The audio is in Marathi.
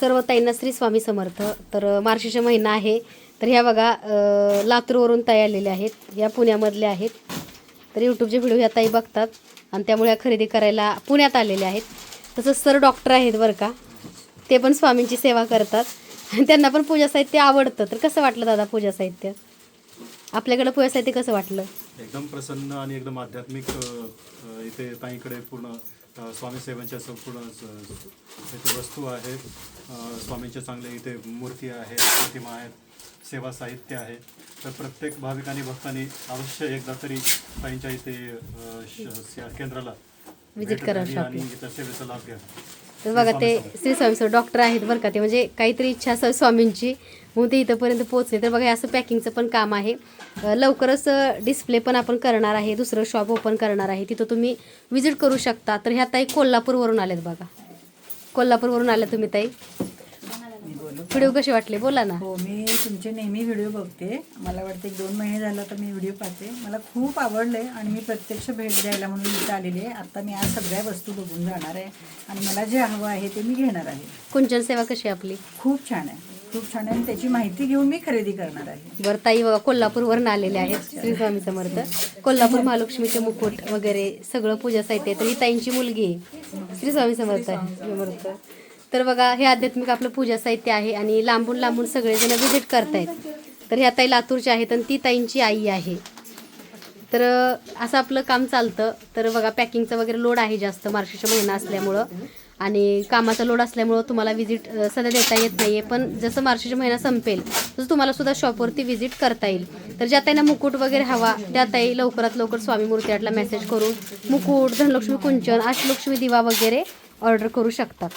सर्व ताईंना श्री स्वामी समर्थ. तर मार्शीचा महिना आहे. तर ह्या बघा लातूरवरून ताई आलेल्या आहेत. या पुण्यामधल्या आहेत. तर यूट्यूबचे व्हिडिओ ह्या ताई बघतात. आणि त्यामुळे ह्या खरेदी करायला पुण्यात आलेल्या आहेत. तसंच सर डॉक्टर आहेत बरं का. ते पण स्वामींची सेवा करतात. आणि त्यांना पण पूजा साहित्य आवडतं. तर कसं वाटलं दादा पूजा साहित्य? आपल्याकडं पूजा साहित्य कसं वाटलं? एकदम प्रसन्न आणि एकदम आध्यात्मिक इथे ताईकडे पूर्ण स्वामी सेवांच्या संपूर्ण इथे वस्तू आहेत. स्वामींच्या चांगले इथे मूर्ती आहेत प्रतिमा आहेत सेवा साहित्य आहे. तर प्रत्येक भाविक आणि भक्तांनी अवश्य एकदा तरी ताईंच्या इथे केंद्राला भेट करा द्यावी आणि. इथं सेवेचा लाभ घ्या तर बघा ते. श्री स्वामी सर डॉक्टर आहेत बरं का ते. म्हणजे काहीतरी इच्छा असेल स्वामींची. म्हणून ते इथंपर्यंत पोहोचले. तर बघा हे असं पॅकिंगचं पण काम आहे. लवकरच डिस्प्ले पण आपण करणार आहे. दुसरं शॉप ओपन करणार आहे. तिथं तुम्ही विजिट करू शकता. तर ह्या ताई कोल्हापूरवरून आलेत बघा. कोल्हापूरवरून आल्या तुम्ही ताई. व्हिडिओ कसे वाटले? बोला ना. हो मी तुमचे नेहमी व्हिडिओ बघते. मला वाटतं एक दोन महिने झालं तर मी व्हिडिओ पाहते. मला खूप आवडले आणि मी प्रत्यक्ष भेट द्यायला म्हणून इथं आलेली आहे. आता मी आज सगळ्या वस्तू बघून जाणार आहे आणि मला जे हवं आहे ते मी घेणार आहे. कुंचन सेवा कशी आहे आपली? खूप छान आहे. खूप छान आहे. आणि त्याची माहिती घेऊन मी खरेदी करणार आहे. बरं ताई बघा कोल्हापूरवरून आलेले आहेत श्री स्वामी समर्थ. कोल्हापूर महालक्ष्मीचे मुकुट वगैरे सगळं पूजा साहित्य आहे. तर ही ताईंची मुलगी आहे. श्री स्वामी समर्थ आहे. समर्थ. तर बघा हे आध्यात्मिक आपलं पूजा साहित्य आहे आणि लांबून लांबून सगळेजण व्हिजिट करतायत. तर ह्या ताई लातूरच्या आहेत आणि ती ताईंची आई आहे. तर असं आपलं काम चालतं. तर बघा पॅकिंगचा वगैरे लोड आहे जास्त मार्गशीर्ष महिना असल्यामुळं. आणि कामाचा लोड असल्यामुळं तुम्हाला विजिट सध्या देता येत नाही आहे पण जसं मार्गशीर्ष महिना संपेल तसं तुम्हाला सुद्धा शॉपवरती व्हिजिट करता येईल. तर ज्या ताईंना मुकुट वगैरे हवा त्या ताई लवकरात लवकर स्वामी मूर्ती आटला मेसेज करून मुकुट धनलक्ष्मी कुंचन अष्टलक्ष्मी दिवा वगैरे ऑर्डर करू शकतात.